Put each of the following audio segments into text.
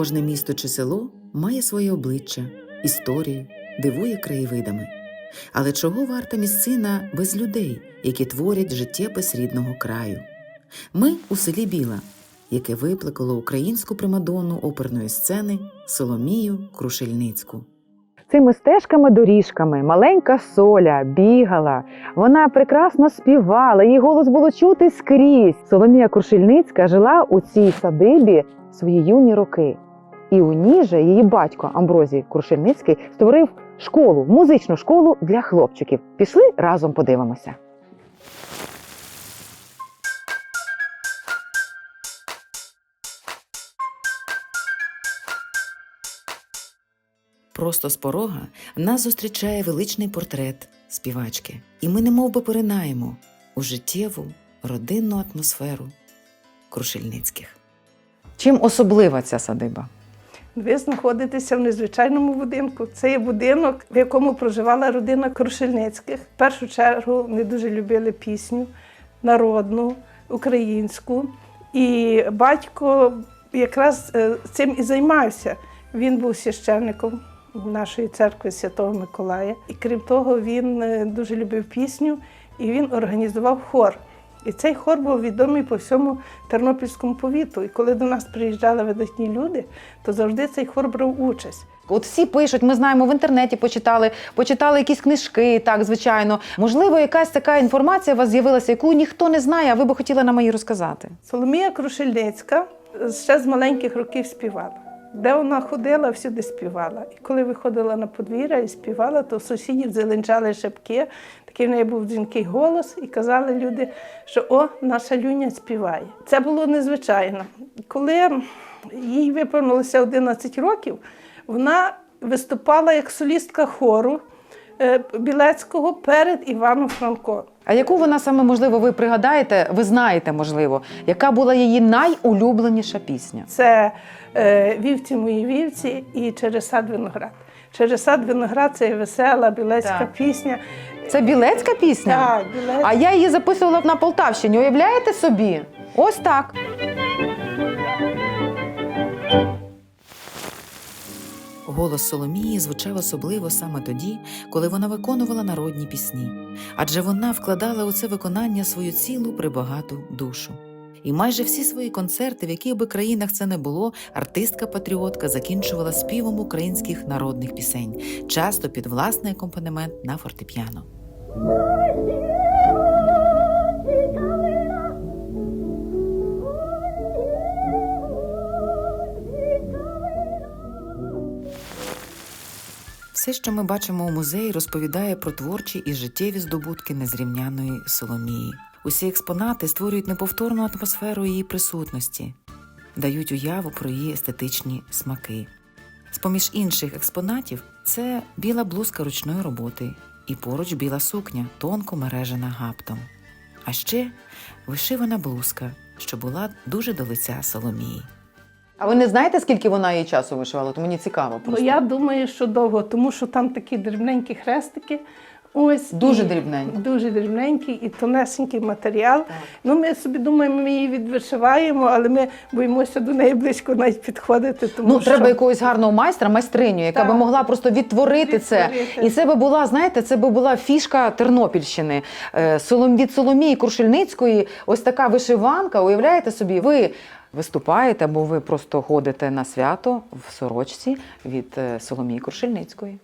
Кожне місто чи село має своє обличчя, історію, дивує краєвидами. Але чого варта місцина без людей, які творять життєпис рідного краю? Ми у селі Біла, яке викликало українську примадонну оперної сцени Соломію Крушельницьку. Цими стежками доріжками маленька соля бігала. Вона прекрасно співала, її голос було чути скрізь. Соломія Крушельницька жила у цій садибі свої юні роки. І у ній же її батько Амброзій Крушельницький створив школу, музичну школу для хлопчиків. Пішли разом подивимося. Просто з порога нас зустрічає величний портрет співачки, і ми немов би поринаємо у життєву родинну атмосферу Крушельницьких. Чим особлива ця садиба? Ви знаходитеся в незвичайному будинку. Це є будинок, в якому проживала родина Крушельницьких. В першу чергу не дуже любили пісню народну, українську. І батько якраз е, цим і займався. Він був священником нашої церкви Святого Миколая. І крім того, він е, дуже любив пісню і він організував хор. І цей хор був відомий по всьому Тернопільському повіту. І коли до нас приїжджали видатні люди, то завжди цей хор брав участь. От всі пишуть, ми знаємо в інтернеті, почитали, почитали якісь книжки, так звичайно. Можливо, якась така інформація у вас з'явилася, яку ніхто не знає, а ви би хотіли нам її розказати. Соломія Крушельницька ще з маленьких років співала. Де вона ходила, всюди співала. І коли виходила на подвір'я і співала, то сусідів зеленчали шепки. Такий в неї був дзвінкий голос, і казали люди, що о, наша люня співає. Це було незвичайно. Коли їй виповнилося 11 років, вона виступала як солістка хору е, Білецького перед Іваном Франко. А яку вона саме можливо ви пригадаєте, ви знаєте, можливо, яка була її найулюбленіша пісня? Це вівці мої вівці і через сад виноград. Через сад виноград це весела білецька Так. пісня. Це білецька пісня? Так, білецька. А я її записувала на Полтавщині. Уявляєте собі? Ось так. Голос Соломії звучав особливо саме тоді, коли вона виконувала народні пісні, адже вона вкладала у це виконання свою цілу прибагату душу. І майже всі свої концерти, в яких би країнах це не було, артистка-патріотка закінчувала співом українських народних пісень, часто під власний акомпанемент на фортепіано. Все, що ми бачимо у музеї, розповідає про творчі і життєві здобутки незрівняної Соломії. Усі експонати створюють неповторну атмосферу її присутності, дають уяву про її естетичні смаки. З-поміж інших експонатів це біла блузка ручної роботи і поруч біла сукня, тонко мережена гаптом. А ще вишивана блузка, що була дуже до лиця Соломії. А ви не знаєте, скільки вона її часу вишивала? То мені цікаво Ну, я думаю, що довго, тому що там такі дрібненькі хрестики. Ось Дуже дрібненькі. Дуже дрібненький і тонесенький матеріал. Ну, ми собі думаємо, ми її відвишиваємо, але ми боїмося до неї близько навіть підходити. Тому Ну, що... треба якогось гарного майстра, майстриню, яка Так. би могла просто відтворити, це. І це би була, знаєте, це би була фішка Тернопільщини. Е, Солом від Соломії Крушельницької, ось така вишиванка. Уявляєте собі, ви виступаєте, або ви просто ходите на свято в сорочці від е, Соломії Крушельницької.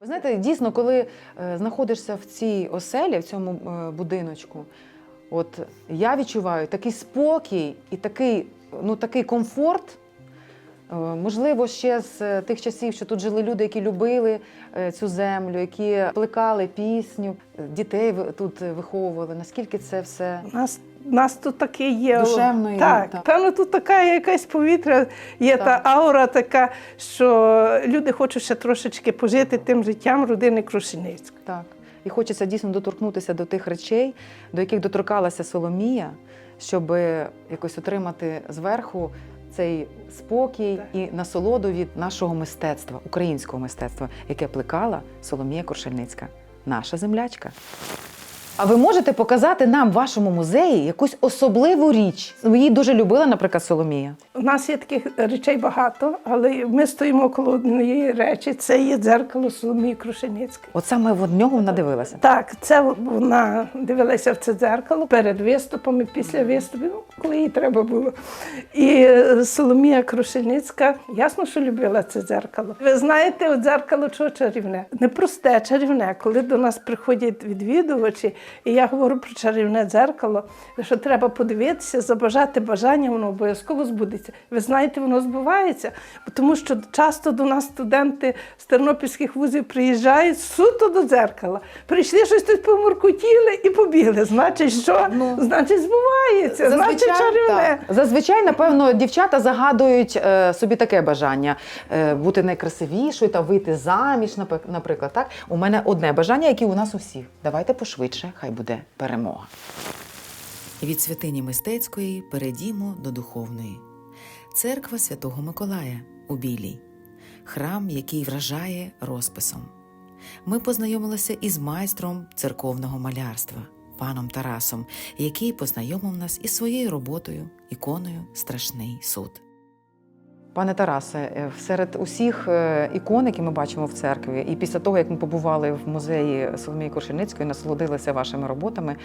Ви знаєте, дійсно, коли е, знаходишся в цій оселі, в цьому е, будиночку, от я відчуваю такий спокій і такий, ну, такий комфорт. Е, Можливо, ще з е, тих часів, що тут жили люди, які любили е, цю землю, які плекали пісню, дітей тут виховували. Наскільки це все У нас, нас тут таке є. Душевно і- так, так. Певно, тут така якась повітря, є Так. та аура така, що люди хочуть ще трошечки пожити тим життям родини Крушеницької. так. І хочеться дійсно доторкнутися до тих речей, до яких доторкалася Соломія, щоб якось отримати зверху цей спокій Так. і насолоду від нашого мистецтва, українського мистецтва, яке плекала Соломія Коршельницька, наша землячка. А ви можете показати нам в вашому музеї якусь особливу річ? Її дуже любила, наприклад, Соломія. У нас є таких речей багато, але ми стоїмо коло однієї речі. Це є дзеркало Соломії Крушеницької. От саме в нього вона дивилася. Так, це вона дивилася в це дзеркало перед виступами, після виступів, ну, коли їй треба було. І е, Соломія Крушельницька, ясно, що любила це дзеркало. Ви знаєте, от дзеркало чого чарівне? Не просте, чарівне. Коли до нас приходять відвідувачі, і я говорю про чарівне дзеркало, що треба подивитися, забажати бажання, воно обов'язково збудеться. Ви знаєте, воно збувається, тому що часто до нас студенти з тернопільських вузів приїжджають суто до дзеркала. Прийшли щось тут помуркотіли і побігли. Значить, що? Ну. значить, збувається, значить, чарівне. так. Зазвичай, напевно, дівчата загадують е, собі таке бажання е, бути найкрасивішою та вийти заміж, наприклад. Так? У мене одне бажання, яке у нас у всіх. Давайте пошвидше, хай буде перемога. Від святині мистецької перейдімо до духовної. Церква Святого Миколая у Білій, храм, який вражає розписом. Ми познайомилися із майстром церковного малярства, паном Тарасом, який познайомив нас із своєю роботою, іконою Страшний суд. Пане Тарасе, е, серед усіх е, ікон, які ми бачимо в церкві, і після того, як ми побували в музеї Соломії Куршельницької, насолодилися вашими роботами,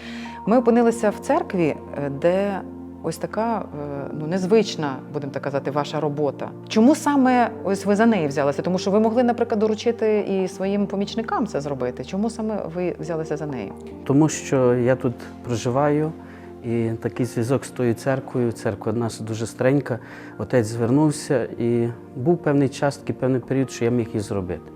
ми опинилися в церкві, е, де ось така ну, незвична, будемо так казати, ваша робота. Чому саме ось ви за неї взялися? Тому що ви могли, наприклад, доручити і своїм помічникам це зробити. Чому саме ви взялися за нею? Тому що я тут проживаю і такий зв'язок з тою церквою. Церква нас дуже старенька. Отець звернувся і був певний час, такий певний період, що я міг її зробити.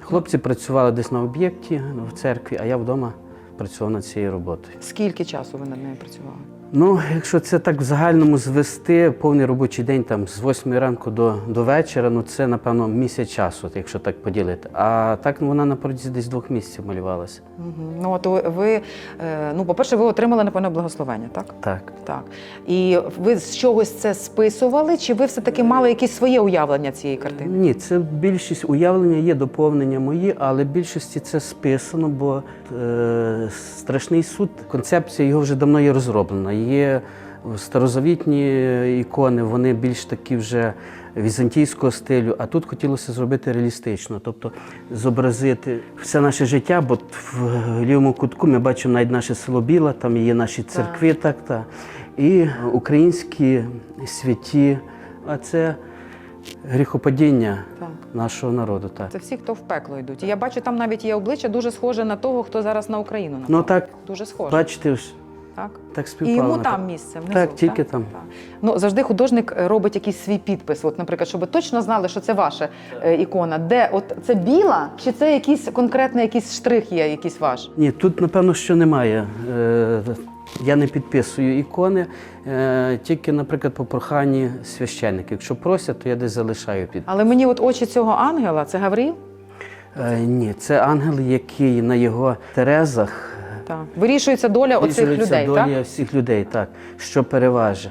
Хлопці працювали десь на об'єкті в церкві, а я вдома працював над цією роботою. Скільки часу ви над нею працювали? Ну, якщо це так в загальному звести, повний робочий день там з 8 ранку до, до вечора, ну це напевно місяць часу, якщо так поділити. А так ну, вона на протязі десь двох місяців малювалася. Мгм. Ну, от ви- е, ну, по-перше, ви отримали, напевно, благословення, так? Так. Так. І ви з чогось це списували, чи ви все-таки мали якесь своє уявлення цієї картини? Ні, це більшість уявлення є доповнення мої, але більшості це списано, бо е, страшний суд, концепція його вже давно є розроблена. Є старозавітні ікони, вони більш такі вже візантійського стилю, а тут хотілося зробити реалістично, тобто зобразити все наше життя, бо в лівому кутку ми бачимо навіть наше село Біла, там є наші церкви, так, так, і українські святі, а це гріхопадіння Так. нашого народу. Так. Це всі, хто в пекло йдуть. І я бачу, там навіть є обличчя дуже схоже на того, хто зараз на Україну напав. Ну так, Дуже схоже. бачите, Так? так І йому там місце внизу. Так, тільки там. Так. Ну завжди художник е, робить якийсь свій підпис. От, наприклад, щоб точно знали, що це ваша е, ікона. Де от це біла, чи це якийсь конкретний якийсь штрих є, якийсь ваш? Ні, тут напевно що немає. Е, Я не підписую ікони, е, тільки, наприклад, по проханні священників. Якщо просять, то я десь залишаю під. Але мені от очі цього ангела, це Гавріл? Е, Ні, це ангел, який на його терезах Так. Вирішується доля оцих людей, доля так? всіх людей, так, що переважить.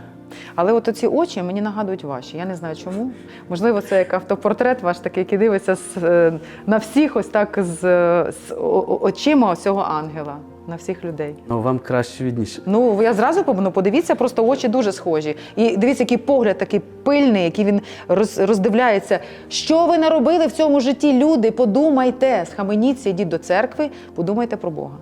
Але от оці очі мені нагадують ваші. Я не знаю чому. Можливо, це як автопортрет ваш такий, який дивиться з, е, на всіх ось так з, е, з очима цього ангела, на всіх людей. Ну, вам краще відніше. Ну, я зразу ну, подивіться, просто очі дуже схожі. І дивіться, який погляд такий пильний, який він роз, роздивляється. Що ви наробили в цьому житті, люди? Подумайте, схаменіться, йдіть до церкви, подумайте про Бога.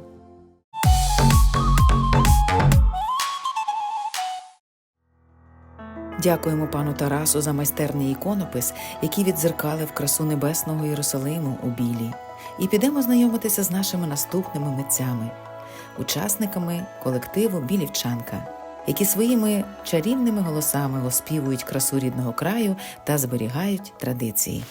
Дякуємо пану Тарасу за майстерний іконопис, який відзеркалив красу небесного Єрусалиму у білі. І підемо знайомитися з нашими наступними митцями, учасниками колективу Білівчанка, які своїми чарівними голосами оспівують красу рідного краю та зберігають традиції.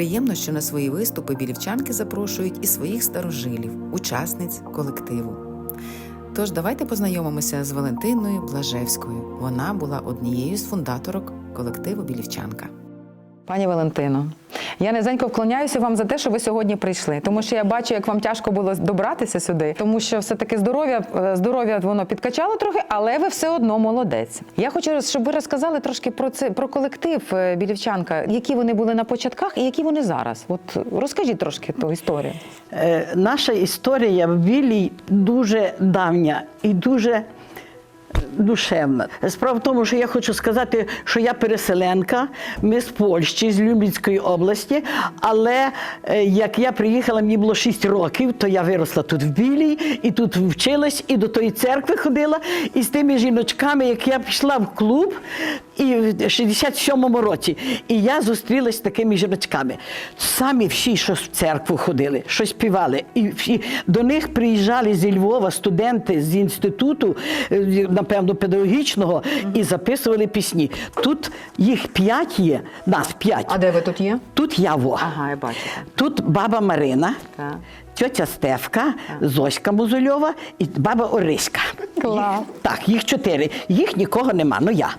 Приємно, що на свої виступи білівчанки запрошують і своїх старожилів, учасниць колективу. Тож давайте познайомимося з Валентиною Блажевською. Вона була однією з фундаторок колективу Білівчанка. Пані Валентино, я низенько вклоняюся вам за те, що ви сьогодні прийшли, тому що я бачу, як вам тяжко було добратися сюди, тому що все-таки здоров'я е, здоров'я воно підкачало трохи, але ви все одно молодець. Я хочу, щоб ви розказали трошки про це про колектив е, Білівчанка, які вони були на початках і які вони зараз. От розкажіть трошки ту історію. Е, Наша історія в Білій дуже давня і дуже душевна. Справа в тому, що я хочу сказати, що я переселенка, ми з Польщі, з Люблінської області. Але е, як я приїхала, мені було 6 років, то я виросла тут в Білій, і тут вчилась, і до тої церкви ходила. І з тими жіночками, як я пішла в клуб, і в 67-му році, і я зустрілася з такими жіночками. Самі всі, що в церкву ходили, що співали. І всі до них приїжджали зі Львова студенти з інституту, е, напевно, педагогічного, і записували пісні. Тут їх п'ять є, нас п'ять. А де ви тут є? Тут я во. Ага, я бачу. Тут баба Марина, Так. тьотя Стефка, Зоська Музульова і баба Ориська. Клас. Їх, так, їх чотири. Їх нікого нема, ну я.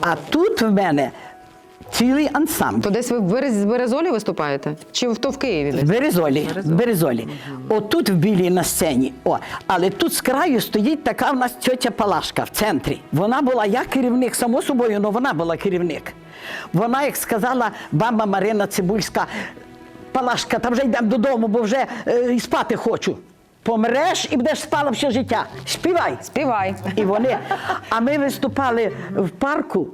А тут в мене цілий ансамбль. То десь ви в Березолі виступаєте? Чи в- то в Києві? В Десь? Березолі, в Березолі. Отут в білій на сцені. О, але тут з краю стоїть така в нас тьотя Палашка в центрі. Вона була я керівник, само собою, але вона була керівник. Вона, як сказала баба Марина Цибульська, Палашка, та вже йдемо додому, бо вже е, і спати хочу. Помреш і будеш спала все життя. Співай. Співай. І вони. А ми виступали в парку,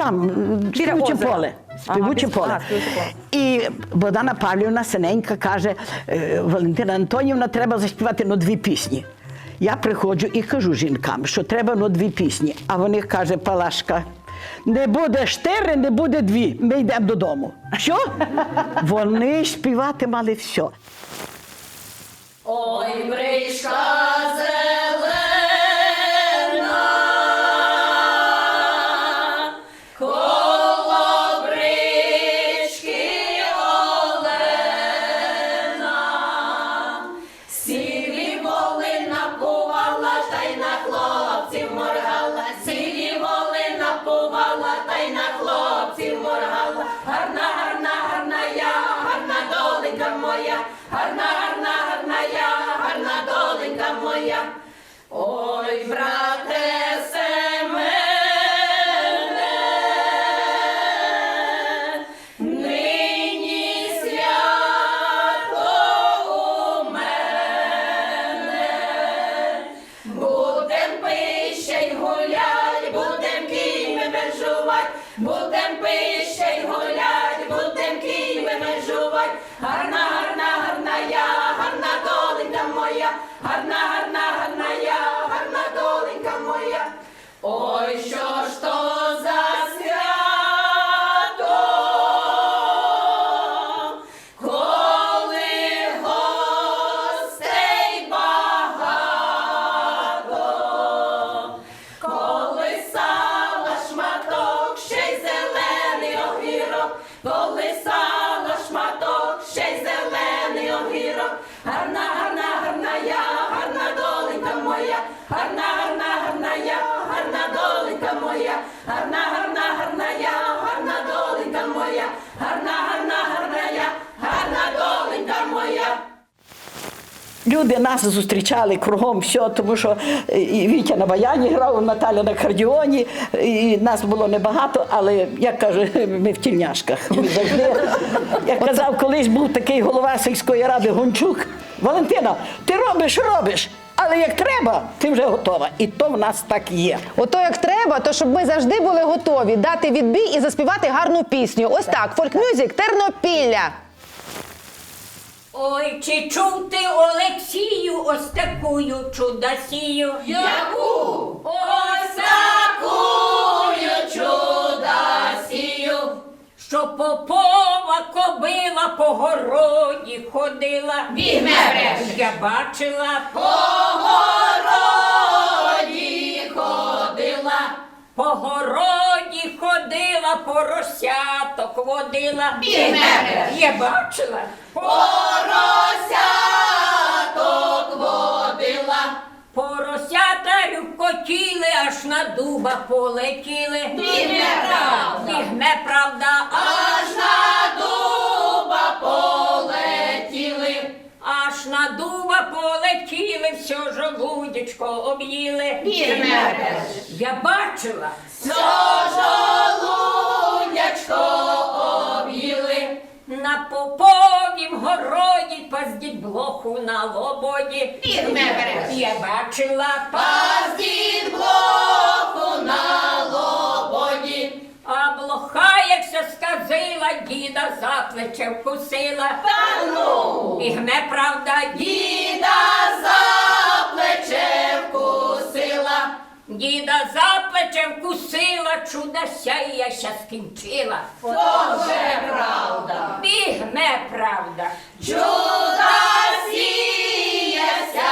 там співуче озера. поле. Співуче під- поле. а. І Богдана Павлівна синенька каже: «Е, Валентина Антонівна, треба заспівати ну, дві пісні. Я приходжу і кажу жінкам, що треба ну, дві пісні. А вони каже, Палашка. Не буде штири, не буде дві. Ми йдемо додому. Що? Вони співати мали все. Ой, бричка I don't know. Люди нас зустрічали кругом все, тому що і Вітя на баяні грав, Наталя на кардіоні, і нас було небагато, але як каже, ми в тільняшках. Ми завжди. Як казав, колись був такий голова сільської ради Гончук. Валентина, ти робиш, робиш, але як треба, ти вже готова. І то в нас так є. Ото як треба, то щоб ми завжди були готові дати відбій і заспівати гарну пісню. Ось так, фольк-мюзик Тернопілля. Ой, чи чув ти Олексію ось такую чудасію? Яку? Ось такую чудасію. Що попова кобила по городі ходила. Бігме. Я бачила По городі по городі ходила. водила, поросяток водила. Я бачила. Поросяток водила. Поросята рюкотіли, аж на дуба полетіли. Бігме правда. Бігме правда, Аж на дуба полетіли. аж на дуба полетіли, все жолудячко об'їли. Бігме Я бачила. Жолудячко об'їли. На поповім городі паздіть блоху на лободі. Бігме береш. Я бачила Паздід блоку на лободі. А блоха, якся сказила, діда за плече вкусила. Та ну, Бігме правда, діда. діда за плече вкусила. Діда за плече вкусила, чудася і я ща скінчила. То вже правда. Бігме правда. Чуда сіяся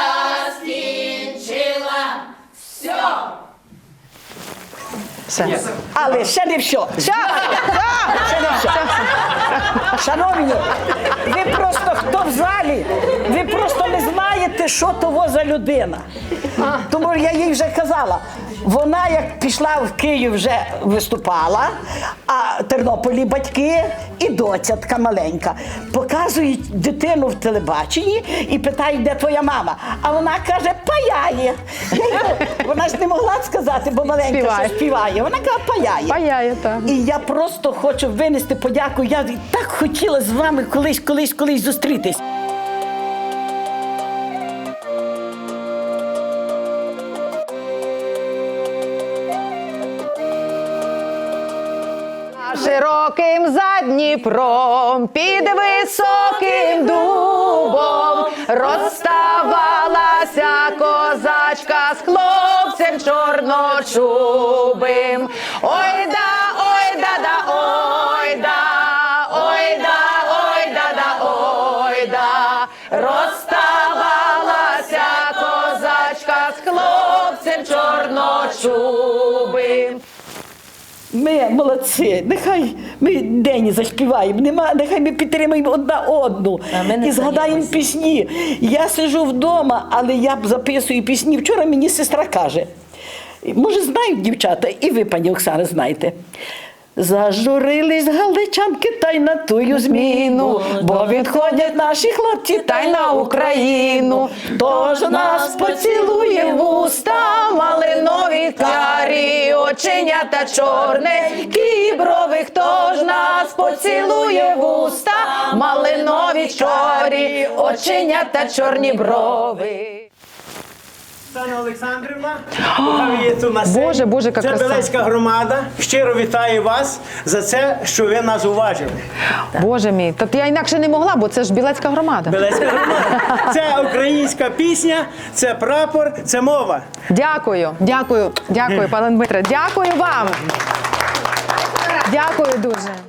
скінчила. Все. Все. Але ще не все. Все, ще не все. Шановні, ви просто хто в залі, ви просто знаєте, що того за людина. Тому я їй вже казала. Вона як пішла в Київ, вже виступала, а в Тернополі батьки і доця така маленька. Показують дитину в телебаченні і питають, де твоя мама. А вона каже, паяє. Вона ж не могла сказати, бо маленька Співає. співає. Вона каже, паяє. Паяє, так. І я просто хочу винести подяку. Я так хотіла з вами колись, колись, колись зустрітись. Дніпром, під високим дубом розставалася козачка з хлопцем чорночубим. Ой да, ой да, да, ой да, ой да, ой да, да, ой да. Розставалася козачка з хлопцем чорночубим. Молодці, нехай ми день заспіваємо, нема, нехай ми підтримуємо одна одну і згадаємо пісні. Я сижу вдома, але я записую пісні. Вчора мені сестра каже. Може, знають дівчата, і ви, пані Оксана, знаєте. Зажурились галичанки та й на тую зміну, бо відходять наші хлопці та й на Україну. Тож нас поцілує в уста, малинові карі, оченята чорне, брови, хто ж нас поцілує в уста, малинові чорі, оченята чорні брови. Оксана Олександрівна. Боже, Боже, яка Це краса. Белецька громада. Щиро вітаю вас за це, що ви нас уважили. Боже мій, та я інакше не могла, бо це ж білецька громада. Белецька громада. Це українська пісня, це прапор, це мова. Дякую, дякую, дякую, пане Дмитре. Дякую вам. Дякую дуже.